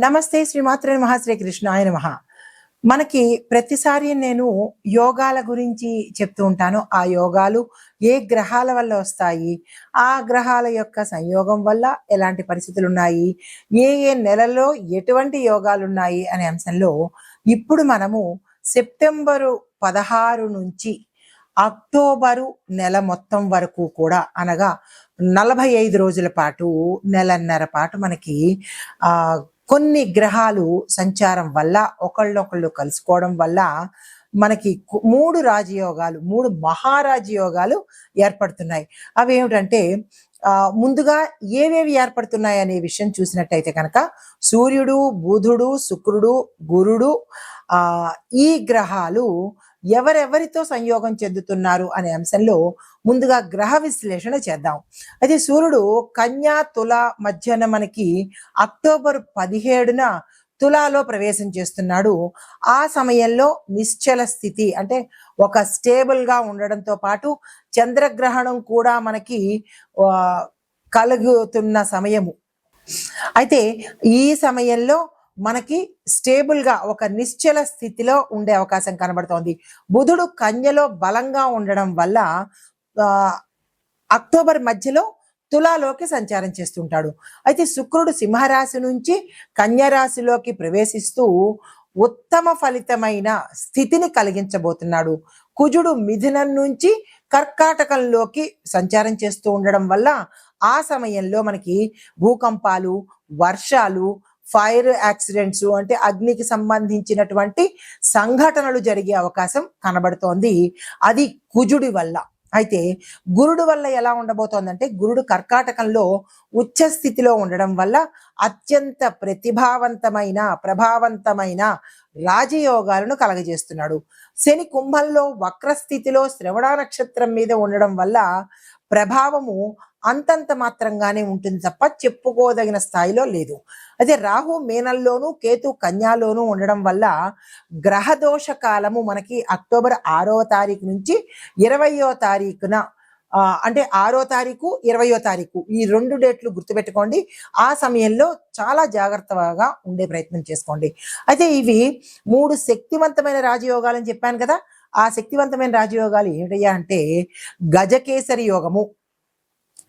నమస్తే శ్రీమాత్రే మహా శ్రీకృష్ణ ఆయన మహా మనకి ప్రతిసారి నేను యోగాల గురించి చెప్తూ ఉంటాను. ఆ యోగాలు ఏ గ్రహాల వల్ల వస్తాయి? ఆ గ్రహాల యొక్క సంయోగం వల్ల ఎలాంటి పరిస్థితులు ఉన్నాయి ఏ ఏ నెలలో ఎటువంటి యోగాలు ఉన్నాయి అనే అంశంలో ఇప్పుడు మనము సెప్టెంబరు పదహారు నుంచి అక్టోబరు నెల మొత్తం వరకు కూడా అనగా నలభై ఐదు రోజుల పాటు నెలన్నర పాటు మనకి ఆ కొన్ని గ్రహాలు సంచారం వల్ల ఒకళ్ళొకళ్ళు కలుసుకోవడం వల్ల మనకి మూడు రాజయోగాలు మూడు మహారాజయోగాలు ఏర్పడుతున్నాయి. అవి ఏమిటంటే ముందుగా ఏవేవి ఏర్పడుతున్నాయి అనే విషయం చూసినట్టయితే కనుక సూర్యుడు బుధుడు శుక్రుడు గురుడు ఈ గ్రహాలు ఎవరెవరితో సంయోగం చెందుతున్నారు అనే అంశంలో ముందుగా గ్రహ విశ్లేషణ చేద్దాం. అయితే సూర్యుడు కన్యా తుల మధ్యన మనకి అక్టోబర్ పదిహేడున తులాలో ప్రవేశం చేస్తున్నాడు. ఆ సమయంలో నిశ్చల స్థితి అంటే ఒక స్టేబుల్గా ఉండడంతో పాటు చంద్రగ్రహణం కూడా మనకి కలుగుతున్న సమయము. అయితే ఈ సమయంలో మనకి స్టేబుల్గా ఒక నిశ్చల స్థితిలో ఉండే అవకాశం కనబడుతోంది. బుధుడు కన్యలో బలంగా ఉండడం వల్ల అక్టోబర్ మధ్యలో తులాలోకి సంచారం చేస్తుంటాడు. అయితే శుక్రుడు సింహరాశి నుంచి కన్యరాశిలోకి ప్రవేశిస్తూ ఉత్తమ ఫలితమైన స్థితిని కలిగించబోతున్నాడు. కుజుడు మిథునం నుంచి కర్కాటకంలోకి సంచారం చేస్తూ ఉండడం వల్ల ఆ సమయంలో మనకి భూకంపాలు వర్షాలు ఫైర్ యాక్సిడెంట్స్ అంటే అగ్నికి సంబంధించినటువంటి సంఘటనలు జరిగే అవకాశం కనబడుతోంది. అది కుజుడి వల్ల. అయితే గురుడు వల్ల ఎలా ఉండబోతోందంటే గురుడు కర్కాటకంలో ఉచ్చ స్థితిలో ఉండడం వల్ల అత్యంత ప్రతిభావంతమైన ప్రభావవంతమైన రాజయోగాలను కలగజేస్తున్నాడు. శని కుంభంలో వక్ర స్థితిలో శ్రవణ నక్షత్రం మీద ఉండడం వల్ల ప్రభావము అంతంత మాత్రంగానే ఉంటుంది తప్ప చెప్పుకోదగిన స్థాయిలో లేదు. అదే రాహు మేనల్లోనూ కేతు కన్యాలోనూ ఉండడం వల్ల గ్రహదోష కాలము మనకి అక్టోబర్ ఆరో తారీఖు నుంచి ఇరవయో తారీఖున అంటే ఆరో తారీఖు ఇరవయో తారీఖు ఈ రెండు డేట్లు గుర్తుపెట్టుకోండి. ఆ సమయంలో చాలా జాగ్రత్తగా ఉండే ప్రయత్నం చేసుకోండి. అయితే ఇవి మూడు శక్తివంతమైన రాజయోగాలని చెప్పాను కదా. ఆ శక్తివంతమైన రాజయోగాలు ఏమిటయ్యా అంటే గజకేసరి యోగము.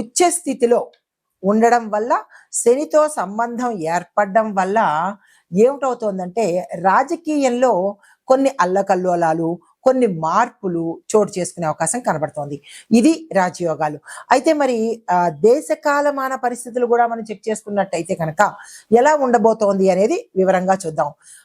ఉచ్చ స్థితిలో ఉండడం వల్ల శనితో సంబంధం ఏర్పడడం వల్ల ఏమిటవుతోందంటే రాజకీయంలో కొన్ని అల్లకల్లోలాలు కొన్ని మార్పులు చోటు చేసుకునే అవకాశం కనబడుతోంది. ఇది రాజయోగాలు. అయితే మరి దేశకాలమాన దేశ కాలమాన పరిస్థితులు కూడా మనం చెక్ చేసుకున్నట్టయితే కనుక ఎలా ఉండబోతోంది అనేది వివరంగా చూద్దాం.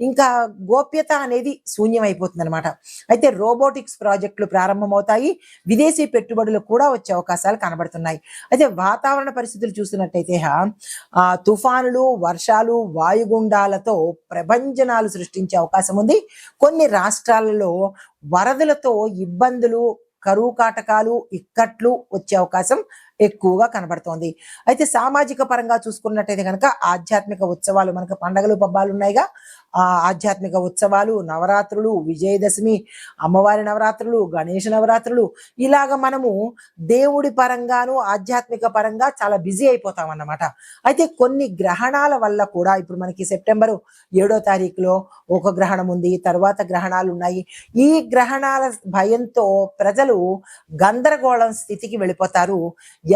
ఇంకా గోప్యత అనేది శూన్యమైపోతుంది అనమాట అయితే రోబోటిక్స్ ప్రాజెక్టులు ప్రారంభమవుతాయి. విదేశీ పెట్టుబడులు కూడా వచ్చే అవకాశాలు కనబడుతున్నాయి. అయితే వాతావరణ పరిస్థితులు చూసినట్టయితే ఆ, తుఫానులు వర్షాలు వాయుగుండాలతో ప్రభంజనాలు సృష్టించే అవకాశం ఉంది. కొన్ని రాష్ట్రాలలో వరదలతో ఇబ్బందులు కరువు కాటకాలు ఇక్కట్లు వచ్చే అవకాశం ఎక్కువగా కనబడుతోంది. అయితే సామాజిక పరంగా చూసుకున్నట్టయితే కనుక ఆధ్యాత్మిక ఉత్సవాలు మనకు పండగలు పబ్బాలు ఉన్నాయిగా. ఆ ఆధ్యాత్మిక ఉత్సవాలు నవరాత్రులు విజయదశమి అమ్మవారి నవరాత్రులు గణేష నవరాత్రులు ఇలాగ మనము దేవుడి పరంగాను ఆధ్యాత్మిక పరంగా చాలా బిజీ అయిపోతాం అన్నమాట అయితే కొన్ని గ్రహణాల వల్ల కూడా ఇప్పుడు మనకి సెప్టెంబరు ఏడో తారీఖులో ఒక గ్రహణం ఉంది తర్వాత గ్రహణాలు ఉన్నాయి. ఈ గ్రహణాల భయంతో ప్రజలు గందరగోళం స్థితికి వెళ్ళిపోతారు.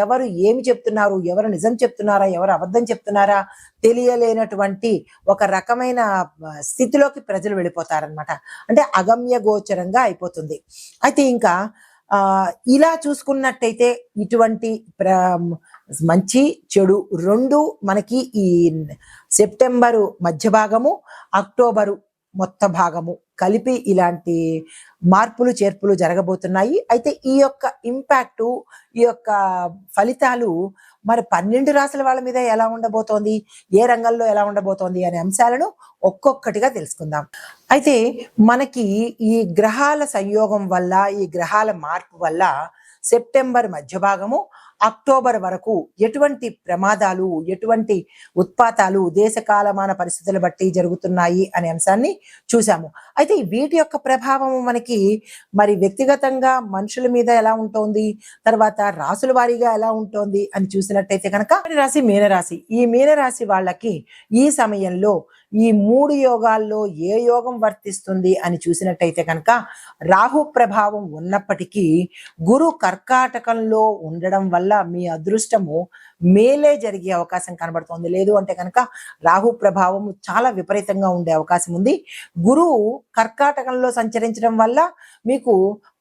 ఎవరు ఏమి చెప్తున్నారు? ఎవరు నిజం చెప్తున్నారా? ఎవరు అబద్ధం చెప్తున్నారా? తెలియలేనటువంటి ఒక రకమైన స్థితిలోకి ప్రజలు వెళ్ళిపోతారనమాట అంటే అగమ్య గోచరంగా అయిపోతుంది. అయితే ఇంకా ఇలా చూసుకున్నట్టయితే ఇటువంటి ప్ర మంచి చెడు రెండు మనకి ఈ సెప్టెంబరు మధ్య భాగము అక్టోబరు మొత్త భాగము కలిపి ఇలాంటి మార్పులు చేర్పులు జరగబోతున్నాయి. అయితే ఈ యొక్క ఇంపాక్టు ఈ యొక్క ఫలితాలు మరి పన్నెండు రాసుల వాళ్ళ మీద ఎలా ఉండబోతోంది? ఏ రంగంలో ఎలా ఉండబోతోంది? అనే అంశాలను ఒక్కొక్కటిగా తెలుసుకుందాం. అయితే మనకి ఈ గ్రహాల సంయోగం వల్ల ఈ గ్రహాల మార్పు వల్ల సెప్టెంబర్ మధ్య భాగము అక్టోబర్ వరకు ఎటువంటి ప్రమాదాలు ఎటువంటి ఉత్పాతాలు దేశ కాలమాన పరిస్థితులు బట్టి జరుగుతున్నాయి అనే అంశాన్ని చూసాము అయితే వీటి యొక్క ప్రభావం మనకి మరి వ్యక్తిగతంగా మనుషుల మీద ఎలా ఉంటుంది? తర్వాత రాసుల వారీగా ఎలా ఉంటుంది? అని చూసినట్టయితే కనుక రాశి మీనరాశి. ఈ మీనరాశి వాళ్ళకి ఈ సమయంలో ఈ మూడు యోగాల్లో ఏ యోగం వర్తిస్తుంది అని చూసినట్టయితే కనుక రాహు ప్రభావం ఉన్నప్పటికీ గురు కర్కాటకంలో ఉండడం వల్ల మీ అదృష్టము మేలే జరిగే అవకాశం కనబడుతోంది. లేదు అంటే కనుక రాహు ప్రభావం చాలా విపరీతంగా ఉండే అవకాశం ఉంది. గురువు కర్కాటకంలో సంచరించడం వల్ల మీకు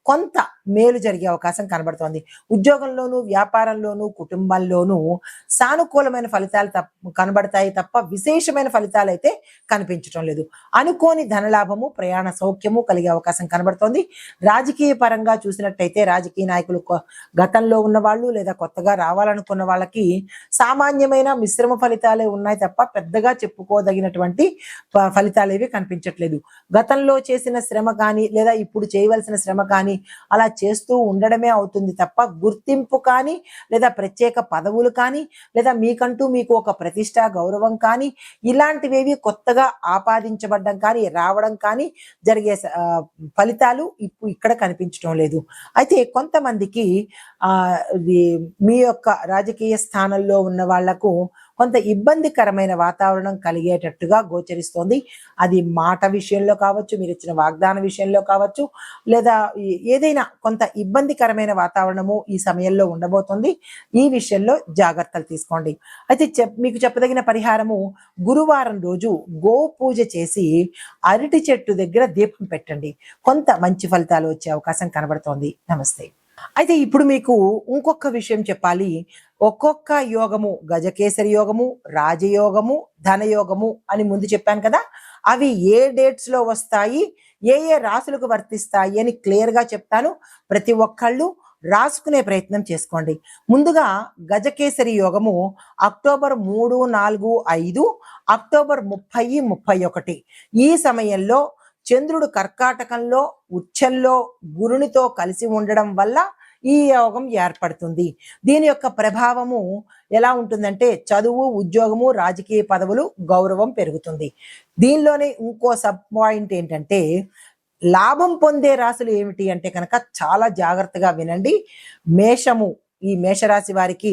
కొంత మేలు జరిగే అవకాశం కనబడుతోంది. ఉద్యోగంలోనూ వ్యాపారంలోనూ కుటుంబంలోనూ సానుకూలమైన ఫలితాలు తప్ప కనబడతాయి తప్ప విశేషమైన ఫలితాలు అయితే కనిపించడం లేదు. అనుకోని ధనలాభము ప్రయాణ సౌఖ్యము కలిగే అవకాశం కనబడుతోంది. రాజకీయ పరంగా చూసినట్టయితే రాజకీయ నాయకులు గతంలో ఉన్న వాళ్ళు లేదా కొత్తగా రావాలనుకున్న వాళ్ళకి సామాన్యమైన మిశ్రమ ఫలితాలే ఉన్నాయి తప్ప పెద్దగా చెప్పుకోదగినటువంటి ఫ- ఫలితాలు ఏవి కనిపించట్లేదు. గతంలో చేసిన శ్రమ కానీ లేదా ఇప్పుడు చేయవలసిన శ్రమ కానీ అలా చేస్తూ ఉండడమే అవుతుంది తప్ప గుర్తింపు కానీ లేదా ప్రత్యేక పదవులు కానీ లేదా మీకంటూ మీకు ఒక ప్రతిష్ట గౌరవం కానీ ఇలాంటివేవి కొత్తగా ఆపాదించబడడం కానీ రావడం కానీ జరిగే ఫలితాలు ఇప్పుడు ఇక్కడ కనిపించడం లేదు. అయితే కొంతమందికి మీ యొక్క రాజకీయ స్థానంలో ఉన్న వాళ్ళకు కొంత ఇబ్బందికరమైన వాతావరణం కలిగేటట్టుగా గోచరిస్తోంది. అది మాట విషయంలో కావచ్చు మీరు ఇచ్చిన వాగ్దాన విషయంలో కావచ్చు లేదా ఏదైనా కొంత ఇబ్బందికరమైన వాతావరణము ఈ సమయంలో ఉండబోతుంది. ఈ విషయంలో జాగ్రత్తలు తీసుకోండి. అయితే చెప్ మీకు చెప్పదగిన పరిహారము గురువారం రోజు గో పూజ చేసి అరటి చెట్టు దగ్గర దీపం పెట్టండి. కొంత మంచి ఫలితాలు వచ్చే అవకాశం కనబడుతోంది. నమస్తే. అయితే ఇప్పుడు మీకు ఇంకొక విషయం చెప్పాలి. ఒక్కొక్క యోగము గజకేసరి యోగము రాజయోగము ధనయోగము అని ముందు చెప్పాను కదా అవి ఏ డేట్స్లో వస్తాయి ఏ ఏ రాసులకు వర్తిస్తాయి అని క్లియర్గా చెప్తాను. ప్రతి ఒక్కళ్ళు రాసుకునే ప్రయత్నం చేసుకోండి. ముందుగా గజకేసరి యోగము అక్టోబర్ మూడు నాలుగు ఐదు అక్టోబర్ ముప్పై ముప్పై ఒకటి. ఈ సమయంలో చంద్రుడు కర్కాటకంలో ఉచ్చల్లో గురునితో కలిసి ఉండడం వల్ల ఈ యోగం ఏర్పడుతుంది. దీని యొక్క ప్రభావము ఎలా ఉంటుందంటే చదువు ఉద్యోగము రాజకీయ పదవులు గౌరవం పెరుగుతుంది. దీనిలోనే ఇంకో సబ్ పాయింట్ ఏంటంటే లాభం పొందే రాశులు ఏమిటి అంటే కనుక చాలా జాగ్రత్తగా వినండి. మేషము ఈ మేషరాశి వారికి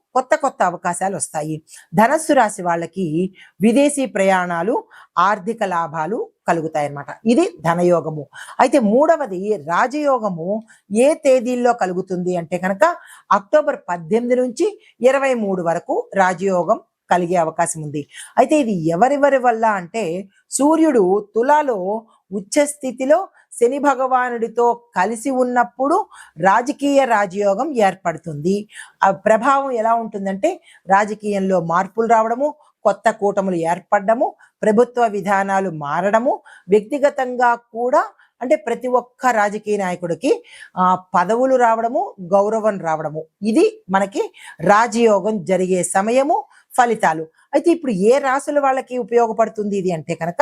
కొత్త కొత్త అవకాశాలు వస్తాయి. ధనస్సు రాశి వాళ్ళకి విదేశీ ప్రయాణాలు ఆర్థిక లాభాలు కలుగుతాయి అన్నమాట ఇది ధనయోగము. అయితే మూడవది రాజయోగము ఏ తేదీల్లో కలుగుతుంది అంటే కనుక అక్టోబర్ పద్దెనిమిది నుంచి ఇరవై మూడు వరకు రాజయోగం కలిగే అవకాశం ఉంది. అయితే ఇది ఎవరెవరి వల్ల అంటే సూర్యుడు తులాలో ఉచ్చ స్థితిలో శని భగవానుడితో కలిసి ఉన్నప్పుడు రాజకీయ రాజయోగం ఏర్పడుతుంది. ఆ ప్రభావం ఎలా ఉంటుందంటే రాజకీయంలో మార్పులు రావడము కొత్త కూటములు ఏర్పడము ప్రభుత్వ విధానాలు మారడము వ్యక్తిగతంగా కూడా అంటే ప్రతి ఒక్క రాజకీయ నాయకుడికి ఆ పదవులు రావడము గౌరవం రావడము. ఇది మనకి రాజయోగం జరిగే సమయము ఫలితాలు. అయితే ఇప్పుడు ఏ రాసుల వాళ్ళకి ఉపయోగపడుతుంది ఇది అంటే కనుక